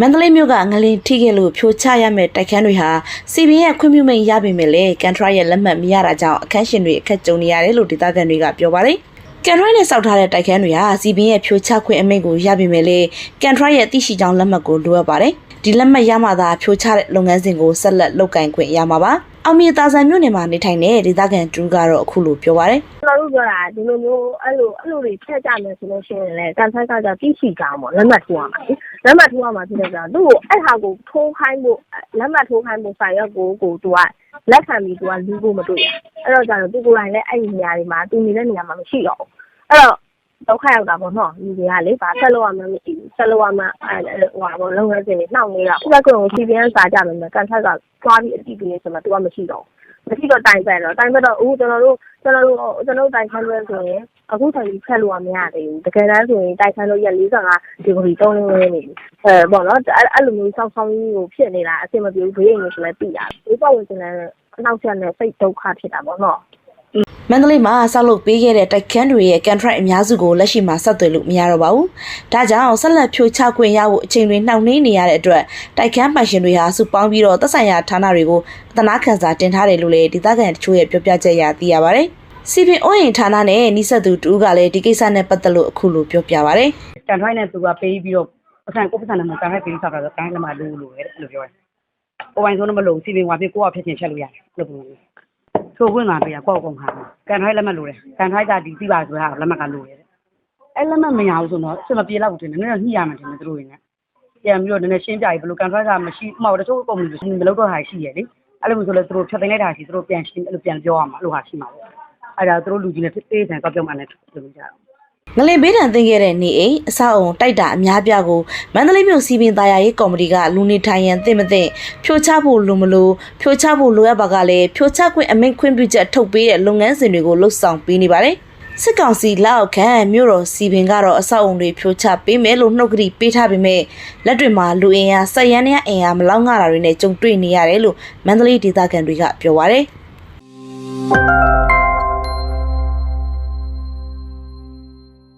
မန္တလေးမြို့ကငလင်ထိခဲ့လို့ဖြိုချရမယ့်တိုက်ခန်းတွေဟာစီဘီရဲ့ခွင့်ပြုမိန်ရပေမဲ့လည်းကန်ထရိုက်ရဲ့လက်မှတ်မရတာကြောင့်အခန်းရှင်တွေအခက်ကြုံနေရတယ်လို့ဒေသခံတွေကပြောပါတယ်။ကန်ထရိုက်နဲ့စောက်ထားတဲ့တိုက်ခန်းတွေဟာစီဘီရဲ့ဖြိုချခွင့်အမိန့်ကိုရပေမဲ့လည်းကန်ထရိုက်ရဲ့သိရှိကြောင်းလက်မှတ်ကိုလိုအပ်ပါတယ်။ဒီလက်မှတ်ရမှသာဖြိုချတဲ့လုပ်ငန်းစဉ်ကိုဆက်လက်လုပ်ကိုင်ခွင့်ရမှာပါ။ အောင်မြေတာဆန်မြို့နယ်မှာနေထိုင်တဲ့ဒေသခံတူကတော့အခုလိုပြောပါတယ်ကျွန်တော်တို့ပြောတာဒီလိုမျိုးအဲ့လိုအဲ့လိုတွေထည့်ကြမယ်ဆိုလို့ရှိရင်လည်းကန်ဆက်ကကြသိရှိကြအောင်ပေါ့လက်မှတ်ထိုးရမှာလေလက်မှတ်ထိုးရမှာဖြစ်တဲ့ကြောင့်သူ့ကိုအဲ့ဟာကိုထိုးခိုင်းဖို့လက်မှတ်ထိုးခိုင်းဖို့စာရွက်ကိုကိုသူကလက်ခံပြီးသူကလူဖို့မတွေ့ရအဲ့တော့ကျတော့သူကိုယ်တိုင်လည်းအဲ့ဒီနေရာတွေမှာသူနေတဲ့နေရာမှာမရှိတော့ဘူးအဲ့တော့ ဒုက္ခရောက်တာပေါ့နော်ဒီတွေကလေဘာဆက်လို့ရမှမရှိဘူးဆက်လို့ရမှအဲ့ဟိုဟာပေါ့လုံငန်းစင်တွေနှောင့်နေတာဥပဒေကိုစီပြန်စာကြမယ်ကန်ဆက်ကသွားပြီးအတိအကျဆိုမှသူကမရှိတော့ဘူးမရှိတော့တိုင်ပတ်တော့တိုင်ပတ်တော့ဦးကျွန်တော်တို့ကျွန်တော်တို့ကျွန်တော်တို့တိုင်ခန်းလို့ဆိုရင်အခုတိုင်ပြီးဖက်လို့မရသေးဘူးတကယ်တမ်းဆိုရင်တိုင်ခန်းလို့ရက်45ဒီဂရီ3လင်းနေပြီအဲပေါ့နော်အဲ့အဲ့လိုမျိုးစောင်းစောင်းကြီးကိုဖြစ်နေတာအဆင်မပြေဘူးဘေးရင်လို့ဆိုလည်းသိရတယ်ဒီပတ်ဝန်းကျင်လည်းအနောက်ချက်နဲ့စိတ်ဒုက္ခဖြစ်တာပေါ့နော်။ မန္တလေးမှာဆောက်လုပ်ပေးခဲ့တဲ့တိုက်ခန်းတွေရဲ့ကန်ထရိုက်အများစုကိုလက်ရှိမှာဆက်သွယ်လို့မရတော့ပါဘူး။ဒါကြောင့်ဆက်လက်ဖြိုချခွင့်ရဖို့အချိန်တွေနှောင့်နှေးနေရတဲ့အတွက်တိုက်ခန်းပိုင်ရှင်တွေဟာစုပေါင်းပြီးတော့သက်ဆိုင်ရာဌာနတွေကိုသနာခံစာတင်ထားတယ်လို့လည်းဒေသခံတချို့ရဲ့ပြောပြချက်အရသိရပါတယ်။စီပင်အိုးရင်ဌာနနဲ့နှိဆက်သူတူကလည်းဒီကိစ္စနဲ့ပတ်သက်လို့အခုလိုပြောပြပါဗျ။ကန်ထိုင်းနဲ့သူကပေးပြီးတော့ပတ်စံကိုပတ်စံနဲ့မကန်ထိုင်းပေးဆောက်တာဆိုကန်ထိုင်းလည်းမလိုလို့လေအဲ့လိုပြောတယ်။ကိုပိုင်ဆုံးတော့မလို့စီပင်ဝါဖြစ်ကိုကဖြစ်ချင်းချက်လို့ရတယ်လို့ပြောတယ်။ ဆိုခွင့်လာပေးရကောက်ကုန်ခါကန်ထိုင်းလက်မှတ်လိုတယ်။ကန်ထိုင်းကဒီသိပါဆိုတာလက်မှတ်ကလိုတယ်။အဲ့လက်မှတ်မရဘူးဆိုတော့စမပြေလောက်တင်တယ်နည်းနည်းညှိရမှတင်တယ်သူတို့ရင်းက။ပြန်ပြီးတော့နည်းနည်းရှင်းပြပြီးဘယ်လိုကန်ထိုင်းကမရှိမှတော့တချို့ပုံမျိုးမလုပ်တော့ဟာရှိရလေ။အဲ့လိုမျိုးဆိုလဲသူတို့ဖြတ်သိမ်းလိုက်တာရှိသူတို့ပြန်ရှင်းအဲ့လိုပြန်ပြောရမှာအဲ့လိုဟာရှိမှာပေါ့။အဲ့ဒါသူတို့လူကြီးနဲ့တေးဆန်ကောက်ပြောမှလည်းလုပ်ကြတော့ ငလင်ဘေးဒဏ်သင်ခဲ့တဲ့နေအိမ်အဆောက်အုံတိုက်တာအများပြားကိုမန္တလေးမြို့စီပင်သားယာရေးကော်မတီကလူနေထိုင်ရန်သင့်မသင့်ဖြိုချဖို့လိုမလိုဖြိုချဖို့လိုအပ်ပါကလည်းဖြိုချခွင့်အမိန့်ခွင့်ပြုချက်ထုတ်ပေးတဲ့လုပ်ငန်းစဉ်တွေကိုလှုပ်ဆောင်ပေးနေပါတယ်စစ်ကောင်စီလက်အောက်ခံမြို့တော်စီပင်ကတော့အဆောက်အုံတွေဖြိုချပေးမယ်လို့နှုတ်ကတိပေးထားပေမဲ့လက်တွေမှာလူအင်အားဆက်ရန်နဲ့အင်အားမလောက်ငတာတွေနဲ့ကြုံတွေ့နေရတယ်လို့မန္တလေးဒေသခံတွေကပြောပါတယ်